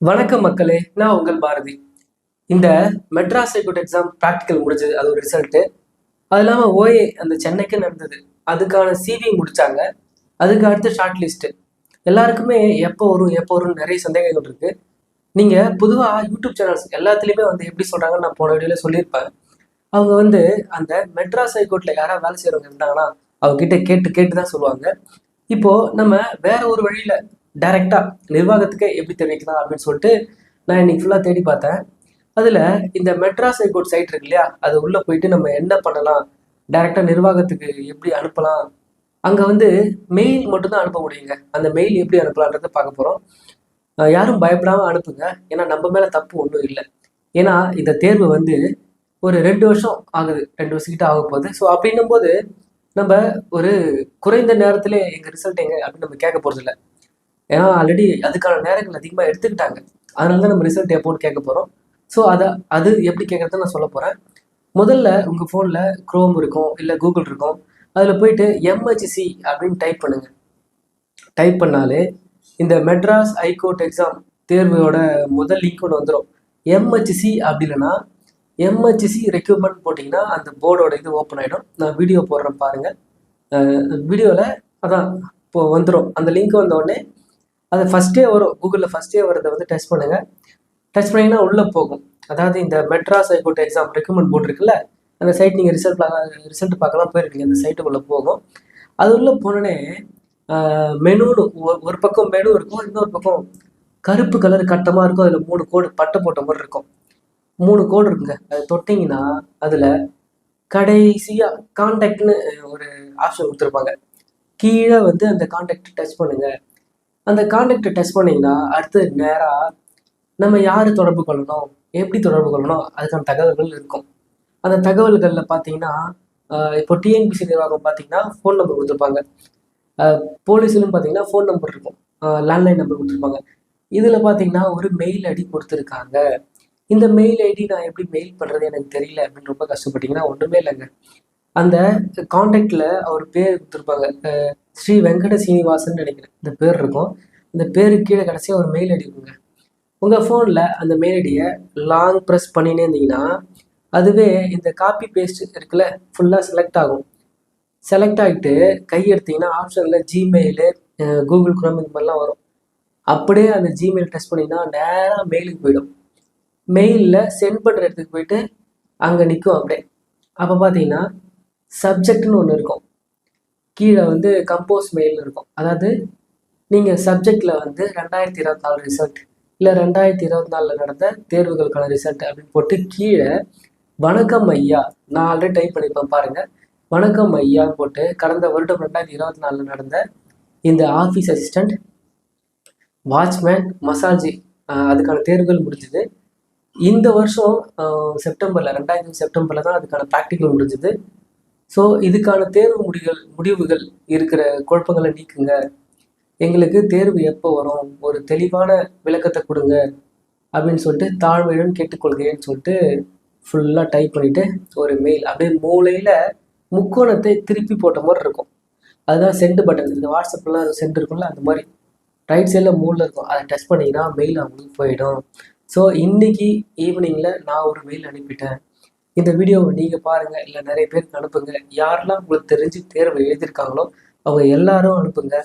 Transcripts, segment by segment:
வணக்கம் மக்களே நான் உங்கள் பாரதி. இந்த மெட்ராஸ் ஹைகோர்ட் எக்ஸாம் ப்ராக்டிக்கல் முடிஞ்சது அது ஒரு ரிசல்ட்டு அது இல்லாமல் ஓஏ அந்த சென்னைக்கு நடந்தது. அதுக்கான சிவி முடிச்சாங்க. அதுக்கு அடுத்து ஷார்ட் லிஸ்ட்டு எல்லாருக்குமே எப்போ வரும் எப்போ வரும்னு நிறைய சந்தேகங்கள் இருக்கு. நீங்கள் பொதுவாக யூடியூப் சேனல்ஸ் எல்லாத்துலேயுமே வந்து எப்படி சொல்கிறாங்கன்னு நான் போன வீடியோவில் சொல்லியிருப்பேன். அவங்க வந்து அந்த மெட்ராஸ் ஹைகோர்ட்டில் யாராவது வேலை செய்கிறவங்க இருந்தாங்கன்னா அவங்க கிட்ட கேட்டு கேட்டு தான் சொல்லுவாங்க. இப்போ நம்ம வேற ஒரு வழியில் டைரெக்டாக நிர்வாகத்துக்கு எப்படி தெரிவிக்கலாம் அப்படின்னு சொல்லிட்டு நான் இன்னைக்கு ஃபுல்லாக தேடி பார்த்தேன். அதில் இந்த மெட்ராஸ் ஹைகோர்ட் சைட் இருக்கு இல்லையா? அது உள்ளே போயிட்டு நம்ம என்ன பண்ணலாம்? டைரெக்டாக நிர்வாகத்துக்கு எப்படி அனுப்பலாம்? அங்கே வந்து மெயில் மட்டும்தான் அனுப்ப முடியுங்க. அந்த மெயில் எப்படி அனுப்பலான்றதை பார்க்க போகிறோம் யாரும் பயப்படாமல் அனுப்புங்க. ஏன்னா நம்ம மேலே தப்பு ஒன்றும் இல்லை. ஏன்னா இந்த தேர்வு வந்து ஒரு ரெண்டு வருஷம் ஆகுது. ரெண்டு வருஷத்துக்கிட்ட ஆக போகுது. ஸோ அப்படின்னும் போது நம்ம ஒரு குறைந்த நேரத்திலே எங்கள் ரிசல்ட் எங்கே அப்படின்னு நம்ம கேட்க போறது ஏன்னா ஆல்ரெடி அதுக்கான நேரங்கள் அதிகமாக எடுத்துக்கிட்டாங்க. அதனால தான் நம்ம ரிசல்ட் எப்போன்னு கேட்க போகிறோம் ஸோ அதை அது எப்படி கேட்கறத நான் சொல்ல போகிறேன் முதல்ல உங்கள் ஃபோனில் க்ரோம் இருக்கும் இல்லை கூகுள் இருக்கும். அதில் போயிட்டு எம்ஹெச்சி அப்படின்னு டைப் பண்ணுங்கள் டைப் பண்ணாலே இந்த மெட்ராஸ் ஹைகோர்ட் எக்ஸாம் தேர்வோட முதல் லிங்க் ஒன்று வந்துடும் எம்ஹெச்சி அப்படி இல்லைன்னா எம்ஹெச்சி ரெக்யூப்மெண்ட் போட்டிங்கன்னா அந்த போர்டோட இது ஓப்பன் ஆகிடும் நான் வீடியோ போடுறேன் பாருங்கள் வீடியோவில் அதான் இப்போ வந்துடும் அந்த லிங்க் வந்த உடனே அது ஃபஸ்ட்டே வரும். கூகுளில் ஃபஸ்ட்டே வரதை வந்து டெஸ்ட் பண்ணுங்கள் டச் பண்ணிங்கன்னா உள்ளே போகும். அதாவது இந்த Madras high court exam recommend போட்டிருக்குல்ல அந்த சைட் நீங்கள் ரிசல்ட் ரிசல்ட் பார்க்கலாம் போயிருக்கீங்க. அந்த சைட்டுக்குள்ளே போகும். அது உள்ளே போனோடனே மெனுன்னு ஒரு- ஒரு பக்கம் மெனு இருக்கும் இன்னொரு பக்கம் கருப்பு கலர் கட்டமாக இருக்கும். அதில் மூணு கோடு பட்டை போட்ட மாதிரி இருக்கும். மூணு கோடு இருக்குங்க. அது தொட்டிங்கன்னா அதில் கடைசியாக கான்டாக்ட்னு ஒரு ஆப்ஷன் கொடுத்துருப்பாங்க. கீழே வந்து அந்த கான்டாக்ட் டச் பண்ணுங்கள் அந்த காண்டாக்டை டச் பண்ணிங்கன்னா அடுத்து நேராக நம்ம யார் தொடர்பு கொள்ளணும்? எப்படி தொடர்பு கொள்ளணும்? அதுக்கான தகவல்கள் இருக்கும். அந்த தகவல்களில் பார்த்தீங்கன்னா இப்போ டிஎன்பிசி நிர்வாகம் பார்த்தீங்கன்னா ஃபோன் நம்பர் கொடுத்துருப்பாங்க. போலீஸ்லையும் பார்த்தீங்கன்னா ஃபோன் நம்பர் இருக்கும். லேண்ட்லைன் நம்பர் கொடுத்துருப்பாங்க. இதில் பார்த்தீங்கன்னா ஒரு மெயில் ஐடி கொடுத்துருக்காங்க. இந்த மெயில் ஐடி நான் எப்படி மெயில் பண்ணுறது எனக்கு தெரியல அப்படின்னு ரொம்ப கஷ்டப்பட்டீங்கன்னா ஒன்றுமே இல்லைங்க. அந்த காண்டாக்டில் அவர் பேர் கொடுத்துருப்பாங்க. ஸ்ரீ வெங்கட சீனிவாசன் நினைக்கிறேன். இந்த பேர் இருக்கும். இந்த பேருக்கு கீழே கடைசியாக ஒரு மெயில் ஐடி இருக்குங்க. உங்கள் ஃபோனில் அந்த மெயில் ஐடியை லாங் ப்ரெஸ் பண்ணினே இருந்தீங்கன்னா அதுவே இந்த காப்பி பேஸ்ட் இருக்குல்ல ஃபுல்லாக செலக்ட் ஆகும். செலக்ட் ஆகிட்டு கை எடுத்தீங்கன்னா ஆப்ஷனில் ஜிமெயிலு கூகுள் குரோம் இந்த மாதிரிலாம் வரும். அப்படியே அந்த ஜிமெயில் டெஸ்ட் பண்ணிங்கன்னா நேராக மெயிலுக்கு போயிடும். மெயிலில் சென்ட் பண்ணுற இடத்துக்கு போயிட்டு அங்கே நிற்கும் அப்படியே. அப்போ பார்த்தீங்கன்னா சப்ஜெக்ட்னு ஒன்று இருக்கும். கீழே வந்து கம்போஸ் மெயில்னு இருக்கும். அதாவது நீங்கள் சப்ஜெக்டில் வந்து ரெண்டாயிரத்தி இருபத்தி நாலு ரிசல்ட் இல்லை ரெண்டாயிரத்தி இருபத்தி நாலில் நடந்த தேர்வுகளுக்கான ரிசல்ட் அப்படின்னு போட்டு கீழே வணக்கம் ஐயா நான் ஆல்ரெடி டைப் பண்ணியிருப்பேன் பாருங்க. வணக்கம் ஐயான்னு போட்டு கடந்த வருடம் ரெண்டாயிரத்தி இருபத்தி நாலில் நடந்த இந்த ஆஃபீஸ் அசிஸ்டண்ட் வாட்ச்மேன் மசாஜி அதுக்கான தேர்வுகள் முடிஞ்சுது. இந்த வருஷம் செப்டம்பரில் ரெண்டாயிரத்தி செப்டம்பரில் தான் அதுக்கான ப்ராக்டிக்கல் முடிஞ்சுது. ஸோ இதுக்கான தேர்வு முடிகள் முடிவுகள் இருக்கிற குழப்பங்களை நீக்குங்க. எங்களுக்கு தேர்வு எப்போ வரும்? ஒரு தெளிவான விளக்கத்தை கொடுங்க. அப்படின்னு சொல்லிட்டு தாழ்மையுடன் கேட்டுக்கொள்கிறேன்னு சொல்லிட்டு ஃபுல்லாக டைப் பண்ணிவிட்டு ஒரு மெயில் அப்படியே மூலையில் முக்கோணத்தை திருப்பி போட்ட மாதிரி இருக்கும். அதுதான் சென்ட் பட்டன் இந்த வாட்ஸ்அப்லாம் சென்ட் இருக்கும்ல அந்த மாதிரி. ரைட் சைடில் மூலில் இருக்கும். அதை டச் பண்ணிங்கன்னா மெயில் அவங்களுக்கு போயிடும். ஸோ இன்றைக்கி ஈவினிங்கில் நான் ஒரு மெயில் அனுப்பிட்டேன். இந்த வீடியோவை நீங்கள் பாருங்கள் இல்லை நிறைய பேருக்கு அனுப்புங்க. யாரெல்லாம் உங்களுக்கு தெரிஞ்சு தேர்வு எழுதியிருக்காங்களோ அவங்க எல்லாரும் அனுப்புங்க.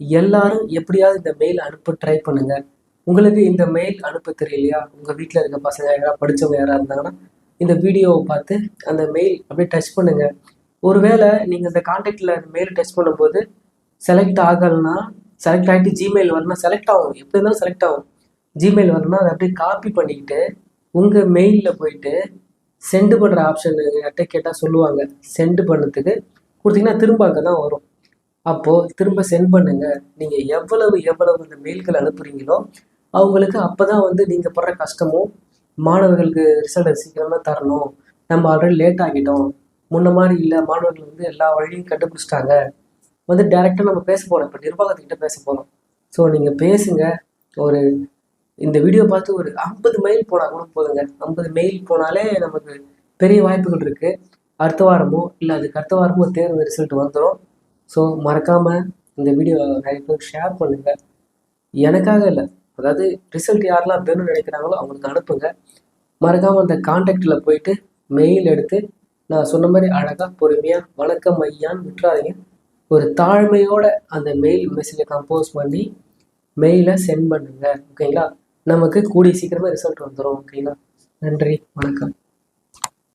எல்லாரும் எப்படியாவது இந்த மெயில் அனுப்ப ட்ரை பண்ணுங்க. உங்களுக்கு இந்த மெயில் அனுப்ப தெரியலையா? உங்கள் வீட்டில் இருக்க பசங்க யாராவது படித்தவங்க யாராக இருந்தாங்கன்னா இந்த வீடியோவை பார்த்து அந்த மெயில் அப்படியே டச் பண்ணுங்க. ஒருவேளை நீங்கள் இந்த காண்டாக்டில் மெயில் டச் பண்ணும்போது செலக்ட் ஆகலைன்னா செலக்ட் ஆகிட்டு ஜிமெயில் வரணும் செலக்ட் ஆகும். எப்படி இருந்தாலும் செலக்ட் ஆகும். ஜிமெயில் வரணும்னா அதை அப்படியே காப்பி பண்ணிக்கிட்டு உங்கள் மெயிலில் போயிட்டு சென்டு பண்ணுற ஆப்ஷன் யார்கிட்ட கேட்டால் சொல்லுவாங்க. சென்டு பண்ணதுக்கு கொடுத்தீங்கன்னா திரும்ப அங்கே தான் வரும். அப்போது திரும்ப சென்ட் பண்ணுங்கள் நீங்கள் எவ்வளவு எவ்வளவு இந்த மெயில்கள் அனுப்புகிறீங்களோ அவங்களுக்கு அப்போ தான் வந்து நீங்கள் படுற கஷ்டமும் மாணவர்களுக்கு ரிசல்ட் சீக்கிரமாக தரணும். நம்ம ஆல்ரெடி லேட் ஆகிட்டோம். முன்ன மாதிரி இல்லை மாணவர்கள் வந்து எல்லா வழியும் கண்டுபிடிச்சிட்டாங்க. வந்து டேரெக்டாக நம்ம பேச போகிறோம் இப்போ நிர்வாகத்துக்கிட்ட பேச போகிறோம் ஸோ நீங்கள் பேசுங்க. ஒரு இந்த வீடியோ பார்த்து ஒரு ஐம்பது மைல் போனால் கூட போதுங்க. ஐம்பது மைல் போனாலே நமக்கு பெரிய வாய்ப்புகள் இருக்குது அடுத்த வாரமோ இல்லை அதுக்கு அடுத்த வாரமோ தேர்வு ரிசல்ட் வந்துடும் ஸோ மறக்காமல் இந்த வீடியோ நிறைய பேர் ஷேர் பண்ணுங்கள் எனக்காக இல்லை. அதாவது ரிசல்ட் யாரெல்லாம் வேணும்னு நினைக்கிறாங்களோ அவங்களுக்கு அனுப்புங்க. மறக்காமல் அந்த காண்டாக்டில் போயிட்டு மெயில் எடுத்து நான் சொன்ன மாதிரி அழகாக பொறுமையாக வணக்கம் ஐயான்னு விட்டுறாதீங்க. ஒரு தாழ்மையோட அந்த மெயில் மெசேஜை கம்போஸ் பண்ணி மெயிலை சென்ட் பண்ணுங்க. ஓகேங்களா நமக்கு கூடிய சீக்கிரமாக ரிசல்ட் வந்துடும் ஓகேங்களா நன்றி வணக்கம்.